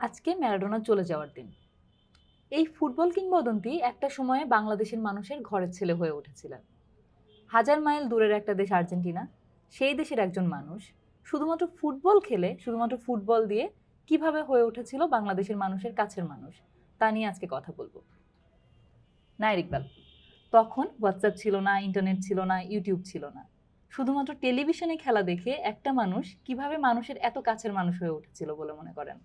আজকে ম্যারাডোনা চলে যাওয়ার দিন। এই ফুটবল কিংবদন্তি একটা সময়ে বাংলাদেশের মানুষের ঘরের ছেলে হয়ে উঠেছিলেন। হাজার মাইল দূরের একটা দেশ আর্জেন্টিনা, সেই দেশের একজন মানুষ। শুধুমাত্র ফুটবল খেলে, শুধুমাত্র ফুটবল দিয়ে কীভাবে হয়ে উঠেছিল বাংলাদেশের মানুষের কাছের মানুষ, তা নিয়ে আজকে কথা বলব। না ইকবাল তখন হোয়াটসঅ্যাপ ছিল না ইন্টারনেট ছিল না ইউটিউব ছিল না। শুধুমাত্র টেলিভিশনে খেলা দেখে একটা মানুষ কীভাবে মানুষের এত কাছের মানুষ হয়ে উঠেছিল বলে মনে করেন?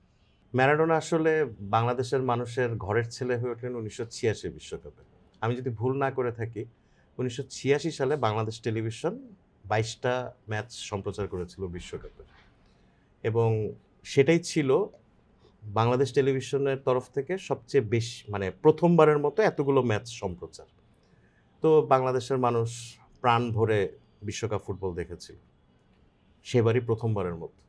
ম্যারাডোনা আসলে বাংলাদেশের মানুষের ঘরের ছেলে হয়ে ওঠেন উনিশশো ছিয়াশি বিশ্বকাপে। আমি যদি ভুল না করে থাকি, উনিশশো ছিয়াশি সালে বাংলাদেশ টেলিভিশন বাইশটা ম্যাচ সম্প্রচার করেছিল বিশ্বকাপে। এবং সেটাই ছিল বাংলাদেশ টেলিভিশনের তরফ থেকে সবচেয়ে বেশি মানে প্রথমবারের মতো এতগুলো ম্যাচ সম্প্রচার। তো বাংলাদেশের মানুষ প্রাণ ভরে বিশ্বকাপ ফুটবল দেখেছিল। সেবারই প্রথমবারের মতো।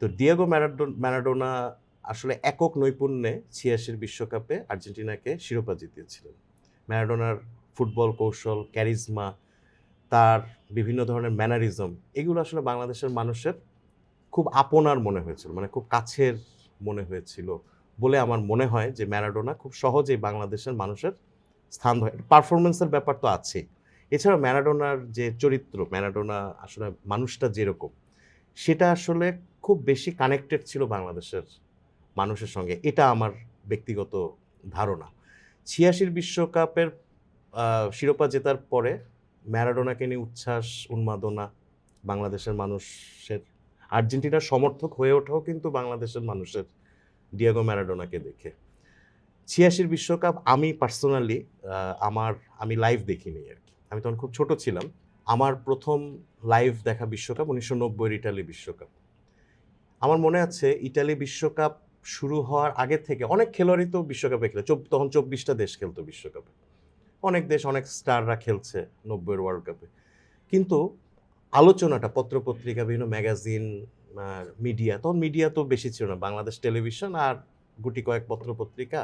তো ডিয়েগো ম্যারাডো ম্যারাডোনা আসলে একক নৈপুণ্যে ছিয়াশির বিশ্বকাপে আর্জেন্টিনাকে শিরোপা জিতিয়েছিলেন। ম্যারাডোনার ফুটবল কৌশল, ক্যারিজমা, তার বিভিন্ন ধরনের ম্যানারিজম, এগুলো আসলে বাংলাদেশের মানুষের খুব আপনার মনে হয়েছিল মানে খুব কাছের মনে হয়েছিল বলে আমার মনে হয় যে ম্যারাডোনা খুব সহজেই বাংলাদেশের মানুষের স্থান ধরে পারফরমেন্সের ব্যাপার তো আছে এছাড়া ম্যারাডোনার যে চরিত্র, ম্যারাডোনা আসলে মানুষটা যেরকম, সেটা আসলে খুব বেশি কানেক্টেড ছিল বাংলাদেশের মানুষের সঙ্গে। এটা আমার ব্যক্তিগত ধারণা। ছিয়াশির বিশ্বকাপের শিরোপা জেতার পরে ম্যারাডোনাকে নিয়ে উচ্ছ্বাস, উন্মাদনা বাংলাদেশের মানুষের, আর্জেন্টিনার সমর্থক হয়ে ওঠাও কিন্তু বাংলাদেশের মানুষের ডিয়াগো ম্যারাডোনাকে দেখে। ছিয়াশির বিশ্বকাপ আমি পার্সোনালি আমার, আমি লাইভ দেখিনি আর কি। আমি তখন খুব ছোট ছিলাম। আমার প্রথম লাইভ দেখা বিশ্বকাপ উনিশশো নব্বইয়ের ইটালি বিশ্বকাপ। আমার মনে আছে, ইটালি বিশ্বকাপ শুরু হওয়ার আগে থেকে অনেক খেলোয়াড়ই তো বিশ্বকাপে খেলে। তখন চব্বিশটা দেশ খেলতো বিশ্বকাপে। অনেক দেশ, অনেক স্টাররা খেলছে নব্বইয়ের ওয়ার্ল্ড কাপে কিন্তু আলোচনাটা, পত্রপত্রিকা, বিভিন্ন ম্যাগাজিন মিডিয়া, তখন মিডিয়া তো বেশি ছিল না। বাংলাদেশ টেলিভিশন আর গুটি কয়েক পত্রপত্রিকা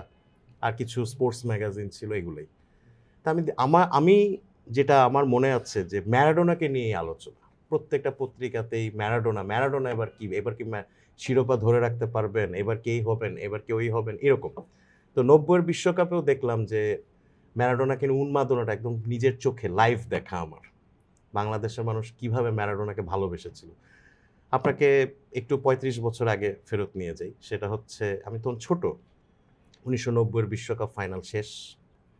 আর কিছু স্পোর্টস ম্যাগাজিন ছিল এগুলোই। তা আমি আমার আমি যেটা আমার মনে আছে যে, ম্যারাডোনাকে নিয়ে আলোচনা। প্রত্যেকটা পত্রিকাতেই ম্যারাডোনা ম্যারাডোনা এবার কি এবার কি শিরোপা ধরে রাখতে পারবেন, এবার কে হবেন, এবার কে ওই হবেন, এরকম। তো নব্বইয়ের বিশ্বকাপেও দেখলাম যে ম্যারাডোনাকে উন্মাদনাটা একদম নিজের চোখে লাইভ দেখা আমার। বাংলাদেশের মানুষ কীভাবে ম্যারাডোনাকে ভালোবেসেছিল। আপনাকে একটু পঁয়ত্রিশ বছর আগে ফেরত নিয়ে যাই, সেটা হচ্ছে আমি তখন ছোট, উনিশশো নব্বইয়ের বিশ্বকাপ ফাইনাল শেষ।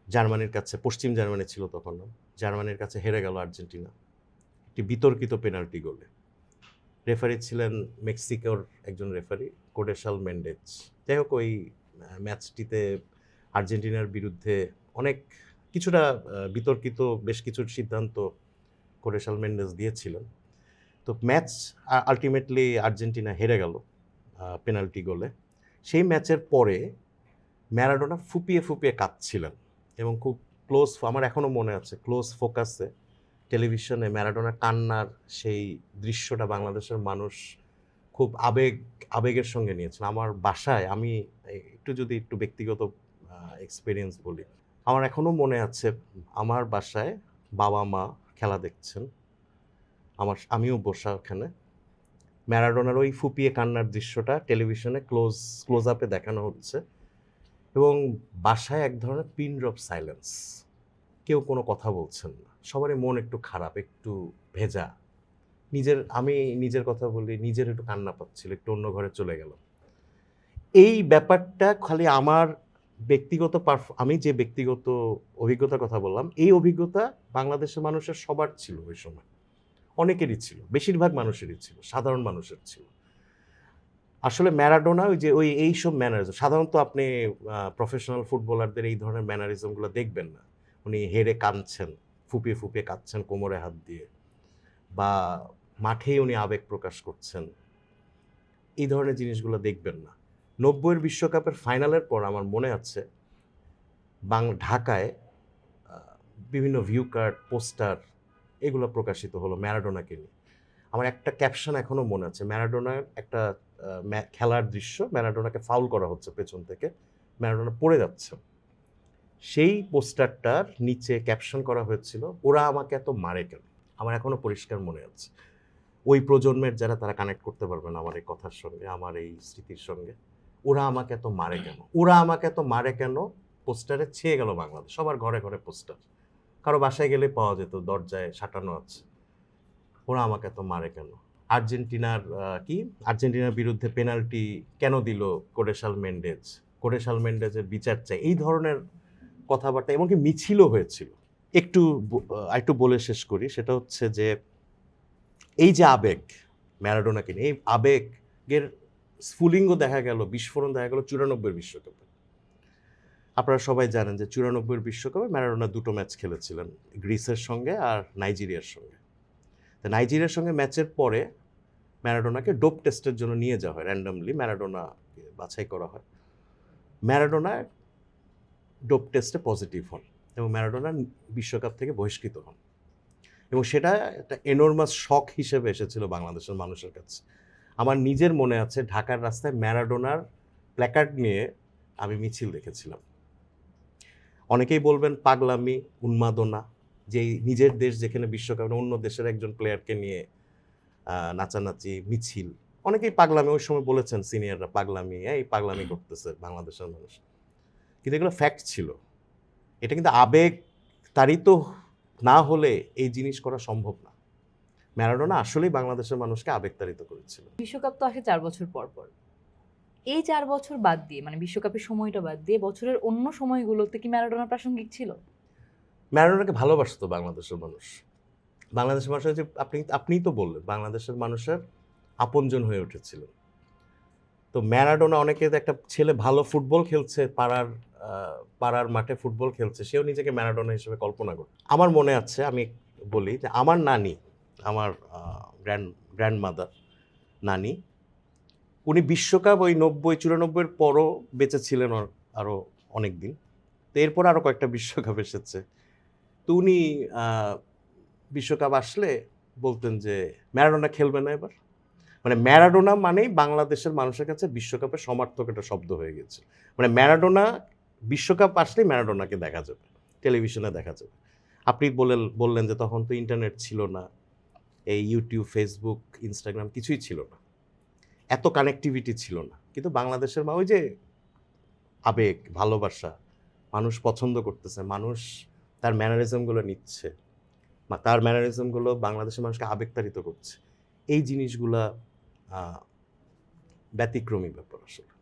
জার্মানির কাছে, পশ্চিম জার্মানি ছিল তখন, জার্মানির কাছে হেরে গেল আর্জেন্টিনা। একটি বিতর্কিত পেনাল্টি গোলে রেফারি ছিলেন মেক্সিকোর একজন রেফারি কোডেশাল মেন্ডেজ যাই হোক, ওই ম্যাচটিতে আর্জেন্টিনার বিরুদ্ধে অনেক কিছুটা বিতর্কিত বেশ কিছু সিদ্ধান্ত কোডেশাল মেন্ডেজ দিয়েছিলেন। তো ম্যাচ আলটিমেটলি আর্জেন্টিনা হেরে গেল পেনাল্টি গোলে। সেই ম্যাচের পরে ম্যারাডোনা ফুপিয়ে ফুপিয়ে কাঁদছিলেন এবং খুব ক্লোজ আমার এখনও মনে আছে ক্লোজ ফোকাসে টেলিভিশনে ম্যারাডোনা কান্নার সেই দৃশ্যটা বাংলাদেশের মানুষ খুব আবেগ, আবেগের সঙ্গে নিয়েছেন। আমার বাসায় আমি একটু যদি একটু ব্যক্তিগত এক্সপিরিয়েন্স বলি, আমার এখনও মনে আছে, আমার বাসায় বাবা মা খেলা দেখছেন। আমার আমিও বসা ওখানে। ম্যারাডোনার ওই ফুপিয়ে কান্নার দৃশ্যটা টেলিভিশনে ক্লোজ ক্লোজ আপে দেখানো হচ্ছে এবং বাসায় এক ধরনের পিন ড্রপ সাইলেন্স। কেউ কোনো কথা বলছেন না। সবারই মন একটু খারাপ, একটু ভেজা। নিজের, আমি নিজের কথা বলি, নিজের একটু কান্না পাচ্ছিল, একটু অন্য ঘরে চলে গেলাম। এই ব্যাপারটা খালি আমার ব্যক্তিগত পারফ আমি যে ব্যক্তিগত অভিজ্ঞতার কথা বললাম, এই অভিজ্ঞতা বাংলাদেশের মানুষের সবার ছিল ওই সময়। অনেকেরই ছিল, বেশিরভাগ মানুষেরই ছিল, সাধারণ মানুষের ছিল। আসলে ম্যারাডোনা ওই যে, ওই, এই সব ম্যানারিজম সাধারণত আপনি প্রফেশনাল ফুটবলারদের এই ধরনের ম্যানারিজমগুলো দেখবেন না। উনি হেরে কাঁদছেন। ফুপিয়ে ফুপিয়ে কাঁদছেন কোমরে হাত দিয়ে বা মাঠেই উনি আবেগ প্রকাশ করছেন। এই ধরনের জিনিসগুলো দেখবেন না। নব্বইয়ের বিশ্বকাপের ফাইনালের পর আমার মনে আছে, বাং, ঢাকায় বিভিন্ন ভিউ কার্ড, পোস্টার এগুলো প্রকাশিত হলো ম্যারাডোনাকে নিয়ে। আমার একটা ক্যাপশন এখনও মনে আছে, ম্যারাডোনার একটা খেলার দৃশ্য ম্যারাডোনাকে ফাউল করা হচ্ছে পেছন থেকে। ম্যারাডোনা পড়ে যাচ্ছে। সেই পোস্টারটার নিচে ক্যাপশন করা হয়েছিল, ওরা আমাকে এত মারে কেন? আমার এখনও পরিষ্কার মনে আছে। ওই প্রজন্মের যারা তারা কানেক্ট করতে পারবে না আমার এই কথার সঙ্গে, আমার এই স্মৃতির সঙ্গে, ওরা আমাকে এত মারে কেন? ওরা আমাকে এত মারে কেন? পোস্টারে ছেয়ে গেল বাংলাদেশ, সবার ঘরে ঘরে পোস্টার। কারও বাসায় গেলে পাওয়া যেত, দরজায় সাঁটানো আছে, ওরা আমাকে এত মারে কেন? আর্জেন্টিনার কি? আর্জেন্টিনার বিরুদ্ধে পেনাল্টি কেন দিল কোরেশাল মেন্ডেজ? কোরেশাল মেন্ডেজের বিচার চাই, এই ধরনের কথাবার্তা এমনকি মিছিলও হয়েছিল। একটু একটু বলে শেষ করি, সেটা হচ্ছে যে এই যে আবেগ ম্যারাডোনাকে নিয়ে, এই আবেগের স্ফুলিঙ্গ দেখা গেল, বিস্ফোরণ দেখা গেল চুরানব্বই বিশ্বকাপে। আপনারা সবাই জানেন যে চুরানব্বই বিশ্বকাপে ম্যারাডোনা দুটো ম্যাচ খেলেছিলেন, গ্রিসের সঙ্গে আর নাইজেরিয়ার সঙ্গে। তো নাইজেরিয়ার সঙ্গে ম্যাচের পরে ম্যারাডোনাকে ডোপ টেস্টের জন্য নিয়ে যাওয়া হয়, র্যান্ডামলি ম্যারাডোনা বাছাই করা হয়। ম্যারাডোনা ডোপ টেস্টে পজিটিভ হন এবং ম্যারাডোনা বিশ্বকাপ থেকে বহিষ্কৃত হন। এবং সেটা একটা এনর্মাস শখ হিসেবে এসেছিল বাংলাদেশের মানুষের কাছে। আমার নিজের মনে আছে ঢাকার রাস্তায় ম্যারাডোনার প্ল্যাকার্ড নিয়ে আমি মিছিল দেখেছিলাম। অনেকেই বলবেন পাগলামি, উন্মাদনা, যে নিজের দেশ যেখানে বিশ্বকাপ অন্য দেশের একজন প্লেয়ারকে নিয়ে নাচানাচি, মিছিল। অনেকেই পাগলামি, ওই সময় বলেছেন সিনিয়ররা পাগলামি, এই পাগলামি করতেছে বাংলাদেশের মানুষ। কিন্তু এগুলো ফ্যাক্ট ছিল। এটা কিন্তু আবেগ তারিত না হলে এই জিনিস করা সম্ভব না। ম্যারাডোনা আসলেই বাংলাদেশের মানুষকে আবেগতাড়িত করেছিল। বিশ্বকাপ তো আসে চার বছর পর পর। এই চার বছর বাদ দিয়ে মানে বিশ্বকাপের সময়টা বাদ দিয়ে বছরের অন্য সময়গুলোতে কি ম্যারাডোনা প্রাসঙ্গিক ছিল? ম্যারাডোনাকে ভালোবাসতো বাংলাদেশের মানুষ। বাংলাদেশের মানুষের যে আপনি আপনিই তো বললেন বাংলাদেশের মানুষের আপনজন হয়ে উঠেছিল। তো ম্যারাডোনা অনেকে একটা ছেলে ভালো ফুটবল খেলছে পাড়ার পাড়ার মাঠে ফুটবল খেলছে, সেও নিজেকে ম্যারাডোনা হিসেবে কল্পনা করে আমার মনে আছে, আমি বলি যে আমার নানি, আমার গ্র্যান্ড গ্র্যান্ড মাদার নানি, উনি বিশ্বকাপ ওই নব্বই, চুরানব্বইয়ের পরও বেঁচে ছিলেন আরও অনেক দিন তো এরপর আরও কয়েকটা বিশ্বকাপ এসেছে। তো উনি বিশ্বকাপ আসলে বলতেন যে ম্যারাডোনা খেলবে না এবার। মানে ম্যারাডোনা মানেই বাংলাদেশের মানুষের কাছে বিশ্বকাপের সমার্থক একটা শব্দ হয়ে গেছে। মানে ম্যারাডোনা বিশ্বকাপ আসলেই ম্যারাডোনাকে দেখা যাবে, টেলিভিশনে দেখা যাবে। আপনি বলেন বললেন যে তখন তো ইন্টারনেট ছিল না, এই ইউটিউব, ফেসবুক, ইনস্টাগ্রাম কিছুই ছিল না। এত কানেক্টিভিটি ছিল না। কিন্তু বাংলাদেশের মা, ওই যে আবেগ, ভালোবাসা, মানুষ পছন্দ করতেছে, মানুষ তার ম্যানারিজমগুলো নিচ্ছে বা তার ম্যানারিজমগুলো বাংলাদেশের মানুষকে আবেগতাড়িত করছে। এই জিনিসগুলা ব্যতিক্রমী ব্যাপার আসলে।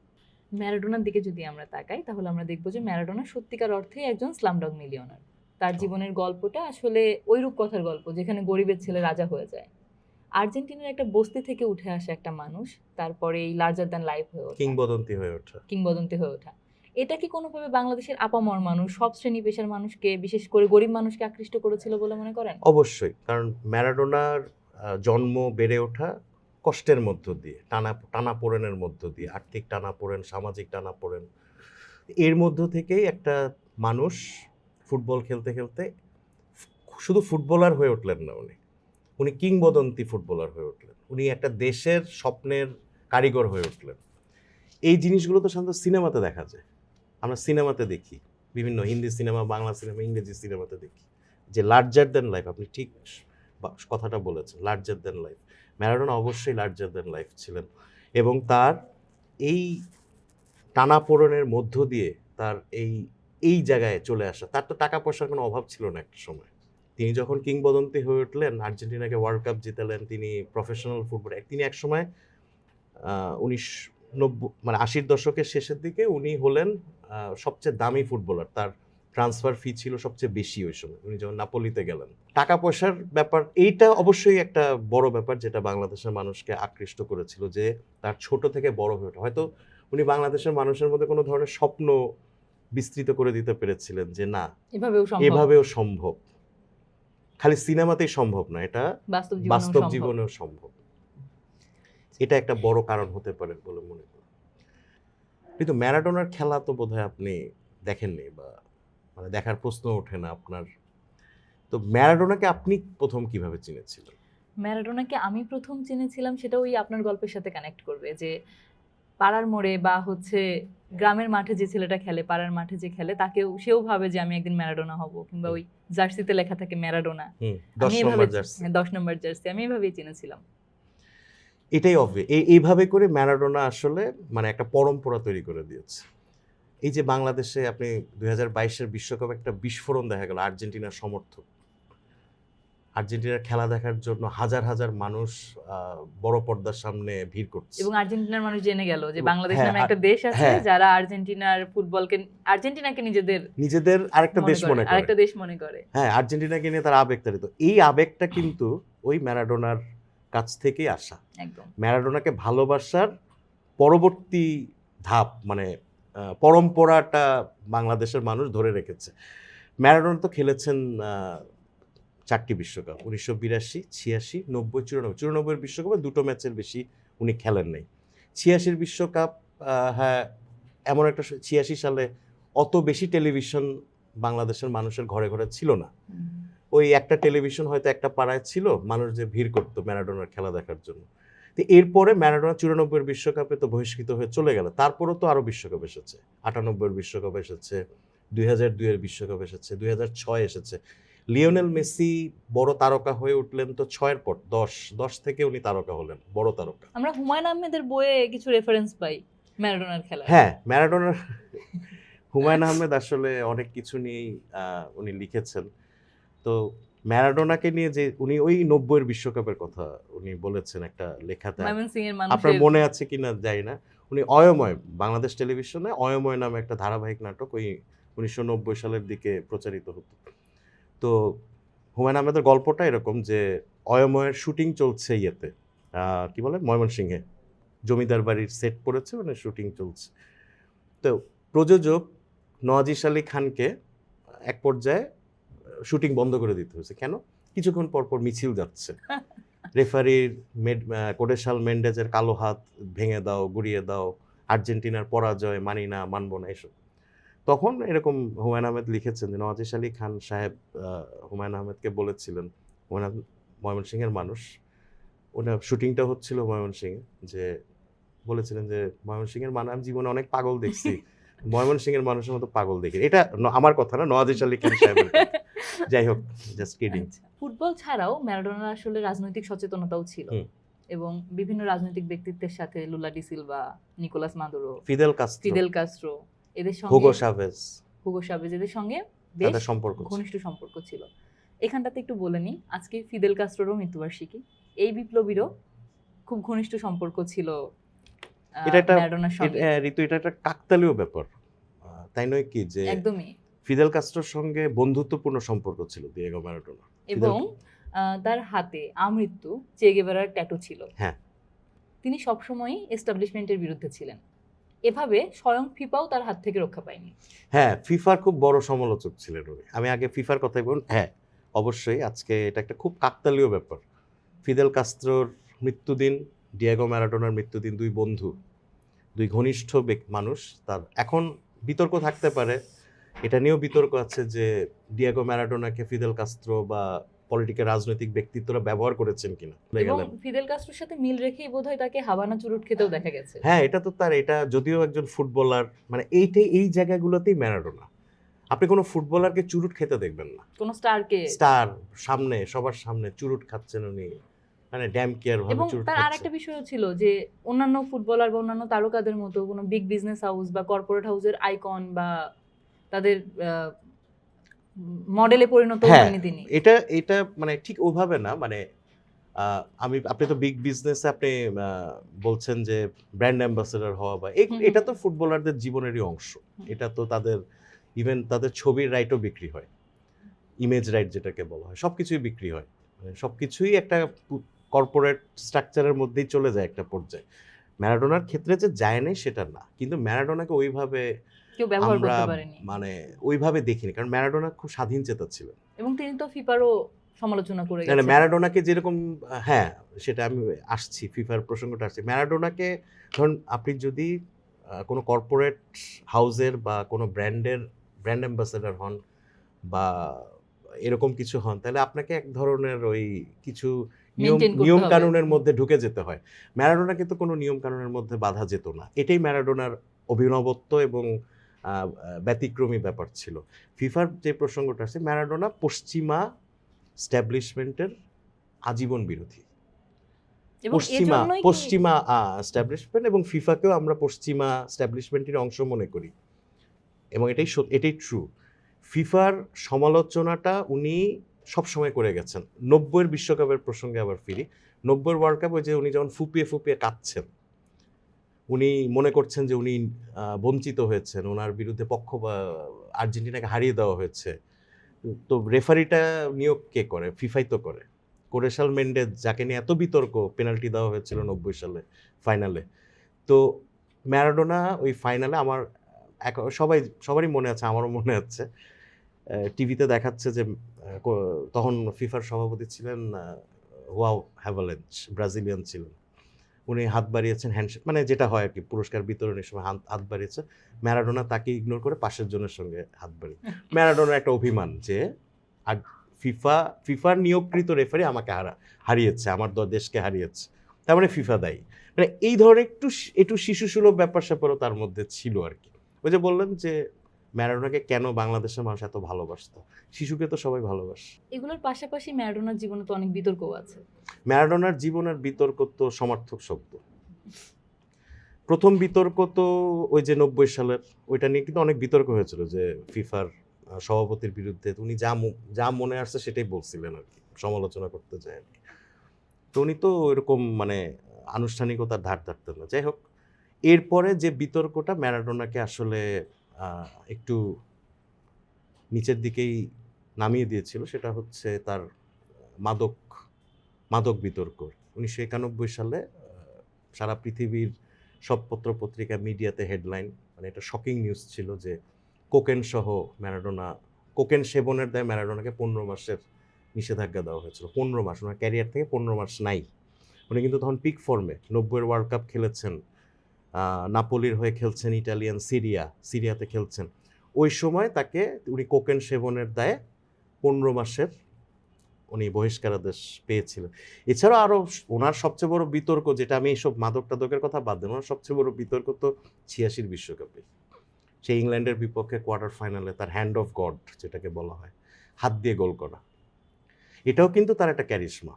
ম্যারাডোনার দিকে যদি আমরা তাকাই তাহলে আমরা দেখব যে ম্যারাডোনা সত্যিকার অর্থে একজন স্লামডগ মিলিয়নার। তার জীবনের গল্পটা আসলে ওইরূপ কথার গল্প যেখানে গরিবের ছেলে রাজা হয়ে যায়। আর্জেন্টিনার একটা বস্তি থেকে উঠে আসে একটা মানুষ তারপরে এই লার্জার দ্যান লাইফ হয়ে ওঠা। কিংবদন্তি হয়ে ওঠা। কিংবদন্তি হয়ে ওঠা। এটা কি কোনোভাবে বাংলাদেশের আপামর মানুষ সব শ্রেণি পেশার মানুষকে বিশেষ করে গরিব মানুষকে আকৃষ্ট করেছিল বলে মনে করেন? অবশ্যই কারণ ম্যারাডোনার জন্ম বেড়ে ওঠা কষ্টের মধ্য দিয়ে, টানা টানাপোড়েনের মধ্য দিয়ে, আর্থিক টানাপোড়েন সামাজিক টানাপোড়েন এর মধ্য থেকেই একটা মানুষ ফুটবল খেলতে খেলতে শুধু ফুটবলার হয়ে উঠলেন না উনি। উনি কিংবদন্তি ফুটবলার হয়ে উঠলেন। উনি একটা দেশের স্বপ্নের কারিগর হয়ে উঠলেন। এই জিনিসগুলো তো সাধারণত সিনেমাতে দেখা যায়। আমরা সিনেমাতে দেখি, বিভিন্ন হিন্দি সিনেমা, বাংলা সিনেমা, ইংরেজি সিনেমাতে দেখি। যে লার্জার দেন লাইফ আপনি ঠিক কথাটা বলেছেন লার্জার দেন লাইফ ম্যারাডোনা অবশ্যই লার্জার দেন লাইফ ছিলেন। এবং তার এই টানাপোড়েনের মধ্য দিয়ে তার এই এই জায়গায় চলে আসা, তার তো টাকা পয়সার কোনো অভাব ছিল না একটা সময়। তিনি যখন কিংবদন্তি হয়ে উঠলেন, আর্জেন্টিনাকে ওয়ার্ল্ড কাপ জিতালেন, তিনি প্রফেশনাল ফুটবল তিনি এক সময় উনিশ নব্বই মানে আশির দশকের শেষের দিকে উনি হলেন সবচেয়ে দামি ফুটবলার তার ট্রান্সফার ফি ছিল সবচেয়ে বেশি ওই সময়। উনি যখন নাপোলিতে গেলেন। টাকা পয়সার ব্যাপার এইটা অবশ্যই একটা বড় ব্যাপার যেটা বাংলাদেশের মানুষকে আকৃষ্ট করেছিল যে তার ছোট থেকে বড় হয়ে ওঠা। হয়তো উনি বাংলাদেশের মানুষের মধ্যে কোনো ধরনের স্বপ্ন বিস্তৃত করে দিতে পেরেছিলেন যে না এভাবেও সম্ভব। খালি সিনেমাতেই সম্ভব না এটা বাস্তব জীবনেও বাস্তব সম্ভব। জীবনেও সম্ভব। এটা একটা বড় কারণ হতে পারে বলে মনে করি। কিন্তু ম্যারাডোনার খেলা তো বোধহয় আপনি দেখেননি বা মানে দেখার প্রশ্ন ওঠে না আপনার। তো ম্যারাডোনাকে আপনি প্রথম কীভাবে চিনেছিলেন? ম্যারাডোনাকে আমি প্রথম চিনেছিলাম সেটা ওই আপনার গল্পের সাথে কানেক্ট করবে যে পাড়ার মোড়ে বা হচ্ছে গ্রামের মাঠে যে ছেলেটা খেলে পাড়ার মাঠে যে খেলে তাকেও সেও ভাবে যে আমি একদিন ম্যারাডোনা হব কিংবা ওই জার্সিতে লেখা থাকে ম্যারাডোনা। দশ আমি নম্বর এভাবে জার্সি। হ্যাঁ, দশ নম্বর জার্সি আমি এভাবেই চিনেছিলাম। এটাই অবভি এইভাবে করে ম্যারাডোনা আসলে মানে একটা পরম্পরা তৈরি করে দিয়েছে। এই যে বাংলাদেশে আপনি দুই হাজার বাইশের বিশ্বকাপ একটা বিস্ফোরণ দেখা গেল আর্জেন্টিনার সমর্থক। আর্জেন্টিনার খেলা দেখার জন্য হাজার হাজার মানুষ বড় পর্দার সামনে ভিড় করছে। এবং আর্জেন্টিনার মানুষ জেনে গেল যে বাংলাদেশ হ্যাঁ, নামে একটা দেশ আছে হ্যাঁ। যারা আর্জেন্টিনার ফুটবলকে আর্জেন্টিনাকে নিজেদের নিজেদের আরেকটা দেশ মনে করে। আরেকটা দেশ মনে করে। হ্যাঁ আর্জেন্টিনাকে নিয়ে তার আবেগ তাড়িত। এই আবেগটা কিন্তু ওই ম্যারাডোনার কাছ থেকেই আসা। একদম। ম্যারাডোনাকে ভালোবাসার পরবর্তী ধাপ মানে পরম্পরাটা বাংলাদেশের মানুষ ধরে রেখেছে। ম্যারাডোনা তো খেলেছেন চারটি বিশ্বকাপ উনিশশো বিরাশি ছিয়াশি নব্বই চুরানব্বই। চুরানব্বইয়ের বিশ্বকাপে দুটো ম্যাচের বেশি উনি খেলেন নাই। ছিয়াশির বিশ্বকাপ হ্যাঁ এমন একটা ছিয়াশি সালে অত বেশি টেলিভিশন বাংলাদেশের মানুষের ঘরে ঘরে ছিল না। ওই একটা টেলিভিশন হয়তো একটা পাড়ায় ছিল মানুষ যে ভিড় করতো ম্যারাডোনার খেলা দেখার জন্য। তো এরপরে ম্যারাডোনা চুরানব্বইয়ের বিশ্বকাপে তো বহিষ্কৃত হয়ে চলে গেল। তারপরও তো আরও বিশ্বকাপ এসেছে। আটানব্বইয়ের বিশ্বকাপ এসেছে দুই হাজার দুইয়ের বিশ্বকাপ এসেছে দুই হাজার ছয় এসেছে। লিওনেল মেসি বড় তারকা হয়ে উঠলেন তো ছয়ের পর দশ দশ থেকে উনি তারকা হলেন বড় তারকা। আমরা হুমায়ুন আহমেদের বইয়ে কিছু রেফারেন্স পাই ম্যারাডোনার খেলা হ্যাঁ ম্যারাডোনার হুমায়ুন আহমেদ আসলে অনেক কিছু নিয়েই উনি লিখেছেন। তো ম্যারাডোনাকে নিয়ে যে উনি ওই নব্বইয়ের বিশ্বকাপের কথা উনি বলেছেন একটা লেখাতে। আপনার মনে আছে কিনা যাই না। উনি অয়ময় বাংলাদেশ টেলিভিশনে অয়ময় নামে একটা ধারাবাহিক নাটক ওই উনিশশো নব্বই সালের দিকে প্রচারিত হতো। তো হুমায়ুন আহমেদের গল্পটা এরকম যে অয়ময়ের শুটিং চলছে ইয়েতে কি বলে? ময়মনসিংহে। জমিদার বাড়ির সেট পড়েছে মানে শুটিং চলছে। তো প্রযোজক নওয়াজিস আলী খানকে এক পর্যায়ে শুটিং বন্ধ করে দিতে হয়েছে। কেন? কিছুক্ষণ পর পর মিছিল যাচ্ছে। রেফারির মেড কোডেশাল মেন্ডেজের কালো হাত ভেঙে দাও গুড়িয়ে দাও আর্জেন্টিনার পরাজয় মানি না মানবো না এসব। তখন এরকম হুমায়ুন আহমেদ লিখেছেন যে নওয়াজিস আলী খান সাহেব হুমায়ুন আহমেদকে বলেছিলেন হুমায়ুন ময়মনসিংহের মানুষ ওনার শুটিংটা হচ্ছিল ময়মনসিংহে যে বলেছিলেন যে ময়মনসিংহের মানুষ আমি জীবনে অনেক পাগল দেখছি। ময়মনসিংহের মানুষের মতো পাগল দেখি এটা আমার কথা না নওয়াজিস আলী খান সাহেবের। যাই হোক জাস্ট কিডিং আচ্ছা। ফুটবল ছাড়াও ম্যারাডোনার আসলে রাজনৈতিক সচেতনতাও ছিল। এবং বিভিন্ন রাজনৈতিক ব্যক্তিত্বের সাথে Lula da Silva Nicolas Maduro Fidel Castro Fidel Castro এদের সঙ্গে হুগো সাভেজ। হুগো সাবেজ এদের সঙ্গে বেশ সম্পর্ক ছিল। ঘনিষ্ঠ সম্পর্ক ছিল। এখানটাতে একটু বলে নিই আজকে ফিদেল কাস্ট্রোরও মৃত্যুবার্ষিকী। এই বিপ্লবীরও খুব ঘনিষ্ঠ সম্পর্ক ছিল এটা একটা- ঋতু এটা একটা কাকতালীয় ব্যাপার। তাই নয় কি যে একদমই। ফিদেল কাস্ট্রোর সঙ্গে বন্ধুত্বপূর্ণ সম্পর্ক ছিল দিয়েগো ম্যারাডোনা এবং তার হাতে আমৃত্যু চেগেভারার ট্যাটু ছিল। হ্যাঁ। তিনি সবসময়ই এস্টাবলিশমেন্টের বিরুদ্ধে ছিলেন। এভাবে স্বয়ং ফিফাও তার হাত থেকে রক্ষা পায়নি। হ্যাঁ ফিফার খুব বড় সমালোচক ছিলেন উনি। আমি আগে ফিফার কথাই বলুন হ্যাঁ অবশ্যই আজকে এটা একটা খুব কাকতালীয় ব্যাপার। ফিদেল কাস্ত্রোর মৃত্যুদিন ডিয়েগো ম্যারাডোনার মৃত্যুদিন দুই বন্ধু দুই ঘনিষ্ঠ মানুষ তার এখন বিতর্ক থাকতে পারে এটা নিয়েও বিতর্ক আছে যে ডিয়েগো ম্যারাডোনাকে ফিদেল কাস্ত্রো বা পলিটিক্যাল রাজনৈতিক ব্যক্তিত্বরা ব্যবহার করেছেন কিনা। ফিদেল কাস্ট্রোর সাথে মিল রেখেই বোধহয় তাকে হাবানা চুরুট খেতেও দেখা গেছে। হ্যাঁ এটা তো তার এটা যদিও একজন ফুটবলার মানে এইটাই এই জায়গাগুলোতেই ম্যারাডোনা আপনি কোনো ফুটবলারকে চুরুট খেতে দেখবেন না। কোন স্টারকে? স্টার সামনে সবার সামনে চুরুট খাচ্ছেন উনি। মানে ড্যাম কেয়ার এবং তার আর খাচ্ছেন একটা বিষয়ও ছিল যে অন্যান্য ফুটবলার বা অন্যান্য তারকাদের মতো কোনো বিগ বিজনেস হাউস বা কর্পোরেট হাউসের আইকন বা তাদের মডেলে পরিণত হ্যাঁ, হয়নি তিনি। এটা এটা মানে ঠিক ওভাবে না মানে আমি আপনি তো বিগ বিজনেসে আপনি বলছেন যে ব্র্যান্ড অ্যাম্বাসেডর হওয়া বা এটা তো ফুটবলারদের জীবনেরই অংশ। এটা তো তাদের ইভেন তাদের ছবির রাইটও বিক্রি হয়। ইমেজ রাইট যেটাকে বলা হয় সব কিছুই বিক্রি হয়। মানে সব কিছুই একটা কর্পোরেট স্ট্রাকচারের মধ্যেই চলে যায় একটা পর্যায়ে। ম্যারাডোনার ক্ষেত্রে যে যায় নাই সেটা না। কিন্তু ম্যারাডোনাকে ওইভাবে আমরা করতে পারেনি। মানে ওইভাবে দেখিনি। কারণ ম্যারাডোনা খুব স্বাধীন চেতা ছিলেন। এবং তিনি তো ফিফারও সমালোচনা করে মানে গেছেন। ম্যারাডোনাকে যেরকম হ্যাঁ সেটা আমি আসছি ফিফার প্রসঙ্গটা আসছি। ম্যারাডোনাকে ধরুন আপনি যদি কোনো কর্পোরেট হাউজের বা কোনো ব্র্যান্ডের ব্র্যান্ড অ্যাম্বাসেডর হন বা এরকম কিছু হন তাহলে আপনাকে এক ধরনের ওই কিছু নিয়ম নিয়ম কানুনের মধ্যে ঢুকে যেতে হয়। ম্যারাডোনা কিন্তু কোনো নিয়ম কানুনের মধ্যে বাধা যেত না। এটাই ম্যারাডোনার অভিনবত্ব এবং ব্যতিক্রমী ব্যাপার ছিল। ফিফার যে প্রসঙ্গটা আছে ম্যারাডোনা পশ্চিমা স্ট্যাবলিশমেন্টের আজীবন বিরোধী। পশ্চিমা পশ্চিমা স্ট্যাবলিশমেন্ট এবং ফিফাকেও আমরা পশ্চিমা স্ট্যাবলিশমেন্টের অংশ মনে করি। এবং এটাই এটাই ট্রু ফিফার সমালোচনাটা উনি সবসময় করে গেছেন। নব্বইয়ের বিশ্বকাপের প্রসঙ্গে আবার ফিরি। নব্বইয়ের ওয়ার্ল্ড কাপ ওই যে উনি যখন ফুপিয়ে ফুপিয়ে কাঁদছেন, উনি মনে করছেন যে উনি বঞ্চিত হয়েছেন ওনার বিরুদ্ধে পক্ষ বা আর্জেন্টিনাকে হারিয়ে দেওয়া হয়েছে। তো রেফারিটা নিয়োগ কে করে? ফিফাই তো করে। কোরেশাল মেন্ডেজ, যাকে নিয়ে এত বিতর্ক, পেনাল্টি দেওয়া হয়েছিল নব্বই সালে ফাইনালে। তো ম্যারাডোনা ওই ফাইনালে আমার সবাই, সবারই মনে আছে, আমারও মনে আছে। টিভিতে দেখাচ্ছে যে তখন ফিফার সভাপতি ছিলেন ওয়াও হ্যাভালেঞ্চ, ব্রাজিলিয়ান ছিলেন। উনি হাত বাড়িয়েছেন হ্যান্ডশেক মানে যেটা হয় আর কি পুরস্কার বিতরণের সময় হাত হাত বাড়িয়েছে। ম্যারাডোনা তাকে ইগনোর করে পাশের জনের সঙ্গে হাত বাড়ি ম্যারাডোনার একটা অভিমান যে, আর ফিফা, ফিফার নিয়োগকৃত রেফারি আমাকে হারা, হারিয়েছে, আমার দেশকে হারিয়েছে। তার মানে ফিফা দায়ী। মানে এই ধরনের একটু একটু শিশু সুলভ ব্যাপার স্যাপারও তার মধ্যে ছিল আর কি ওই যে বললেন যে ম্যারাডোনাকে কেন বাংলাদেশের মানুষ এত ভালোবাসতো? শিশুকে তো সবাই ভালোবাসে। এগুলোর পাশাপাশি ম্যারাডোনার জীবনে তো অনেক বিতর্কও আছে। ম্যারাডোনার জীবনের বিতর্ক তো সমার্থক শব্দ। প্রথম বিতর্ক তো ওই যে নব্বই সালের ওইটা নিয়ে কিন্তু অনেক বিতর্ক হয়েছিল যে ফিফার সভাপতির বিরুদ্ধে উনি যা যা মনে আসছে সেটাই বলছিলেন আর কি সমালোচনা করতে যায় আর কি। তো উনি তো এরকম মানে আনুষ্ঠানিকতার ধার ধারতেন না। যাই হোক এরপরে যে বিতর্কটা ম্যারাডোনাকে আসলে একটু নিচের দিকেই নামিয়ে দিয়েছিল, সেটা হচ্ছে তার মাদক মাদক বিতর্ক। উনিশশো একানব্বই সালে সারা পৃথিবীর সব পত্র পত্রিকা মিডিয়াতে হেডলাইন মানে এটা শকিং নিউজ ছিল যে কোকেন সহ ম্যারাডোনা, কোকেন সেবনের দায় ম্যারাডোনাকে পনেরো মাসের নিষেধাজ্ঞা দেওয়া হয়েছিল। পনেরো মাস, ওনার ক্যারিয়ার থেকে পনেরো মাস নাই। উনি কিন্তু তখন পিক ফর্মে নব্বইয়ের ওয়ার্ল্ড কাপ খেলেছেন। নাপোলির হয়ে খেলছেন ইটালিয়ান সিরিয়া, সিরিয়াতে খেলছেন। ওই সময় তাকে উনি কোকেন সেবনের দায়ে পনেরো মাসের উনি বহিষ্কারাদেশ পেয়েছিলেন। এছাড়াও আরও ওনার সবচেয়ে বড় বিতর্ক, যেটা আমি এইসব মাদক টাদকের কথা বাদ দেন ওনার সবচেয়ে বড় বিতর্ক তো ছিয়াশির বিশ্বকাপে। সেই ইংল্যান্ডের বিপক্ষে কোয়ার্টার ফাইনালে তার হ্যান্ড অফ গড যেটাকে বলা হয়, হাত দিয়ে গোল করা। এটাও কিন্তু তার একটা ক্যারিশমা।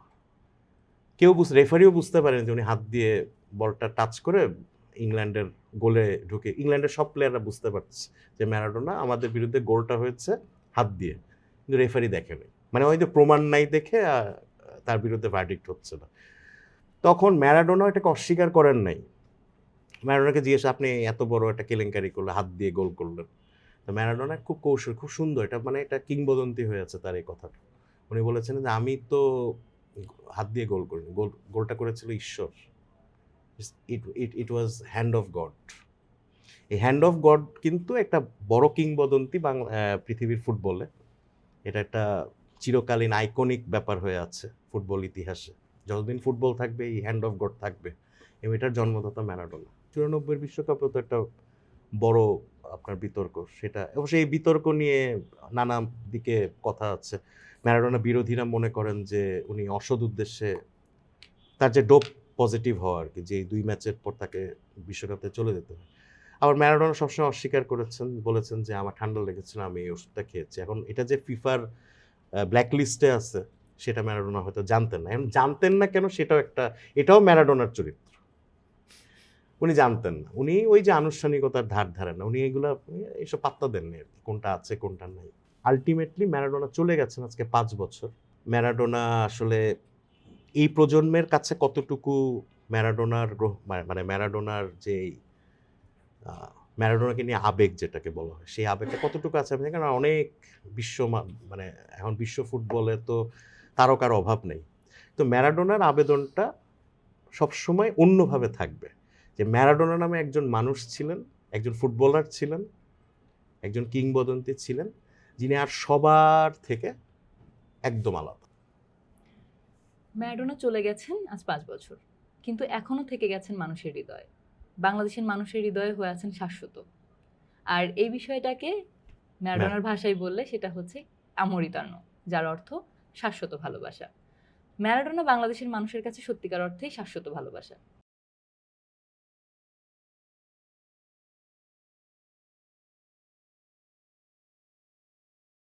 কেউ বুঝ, রেফারিও বুঝতে পারেন যে উনি হাত দিয়ে বলটা টাচ করে ইংল্যান্ডের গোলে ঢুকে, ইংল্যান্ডের সব প্লেয়াররা বুঝতে পারছে যে ম্যারাডোনা আমাদের বিরুদ্ধে গোলটা হয়েছে হাত দিয়ে। কিন্তু রেফারি দেখেনি মানে ওই যে প্রমাণ নাই দেখে তার বিরুদ্ধে ভার্ডিক্ট হচ্ছে না। তখন ম্যারাডোনা এটাকে অস্বীকার করেন নাই। ম্যারাডোনাকে জিজ্ঞেস, আপনি এত বড় একটা কেলেঙ্কারি করলে, হাত দিয়ে গোল করলেন? তো ম্যারাডোনা খুব কৌশল, খুব সুন্দর। এটা মানে এটা কিংবদন্তি হয়ে আছে তার এই কথাটা। উনি বলেছেন যে, আমি তো হাত দিয়ে গোল করিনি। গোল, গোলটা করেছিল ঈশ্বর। It it it was hand of God এই হ্যান্ড অফ গড কিন্তু একটা বড় কিংবদন্তি বাংলা পৃথিবীর ফুটবলে। এটা একটা চিরকালীন আইকনিক ব্যাপার হয়ে আছে ফুটবল ইতিহাসে। যতদিন ফুটবল থাকবে, এই হ্যান্ড অফ গড থাকবে। এবং এটার জন্মদাতা ম্যারাডোনা। চুরানব্বইয়ের বিশ্বকাপে তো একটা বড় আপনার বিতর্ক। সেটা অবশ্যই এই বিতর্ক নিয়ে নানা দিকে কথা আছে। ম্যারাডোনা বিরোধীরা মনে করেন যে উনি অসদ উদ্দেশ্যে তার যে ডোপ পজিটিভ হওয়া আর কি যে দুই ম্যাচের পর তাকে বিশ্বকাপে চলে যেতে হয়। আবার ম্যারাডোনা সবসময় অস্বীকার করেছেন বলেছেন যে আমার ঠান্ডা লেগেছিল আমি এই ওষুধটা খেয়েছি। এখন এটা যে ফিফার ব্ল্যাক লিস্টে আছে সেটা ম্যারাডোনা হয়তো জানতেন না। এখন জানতেন না কেন সেটাও একটা এটাও ম্যারাডোনার চরিত্র। উনি জানতেন না। উনি ওই যে আনুষ্ঠানিকতার ধার ধারেন না। উনি এগুলো এইসব পাত্তা দেননি আর কি, কোনটা আছে কোনটা নাই। আলটিমেটলি ম্যারাডোনা চলে গেছেন আজকে পাঁচ বছর। ম্যারাডোনা আসলে এই প্রজন্মের কাছে কতটুকু ম্যারাডোনার মানে- মানে ম্যারাডোনার যে ম্যারাডোনাকে নিয়ে আবেগ যেটাকে বলা হয়, সেই আবেগটা কতটুকু আছে? আমি জানি কারণ অনেক বিশ্ব মানে এখন বিশ্ব ফুটবলে তো তারকার অভাব নেই। তো ম্যারাডোনার আবেদনটা সবসময় অন্যভাবে থাকবে। যে ম্যারাডোনা নামে একজন মানুষ ছিলেন, একজন ফুটবলার ছিলেন, একজন কিংবদন্তি ছিলেন, যিনি আর সবার থেকে একদম আলাদা। ম্যারাডোনা চলে গেছেন আজ পাঁচ বছর কিন্তু এখনও থেকে গেছেন মানুষের হৃদয়ে। বাংলাদেশের মানুষের হৃদয়ে হয়ে আছেন শাশ্বত। আর এই বিষয়টাকে ম্যারাডোনার ভাষায় বললে সেটা হচ্ছে আমরিতান্ন যার অর্থ শাশ্বত ভালোবাসা। ম্যারাডোনা বাংলাদেশের মানুষের কাছে সত্যিকার অর্থেই শাশ্বত ভালোবাসা।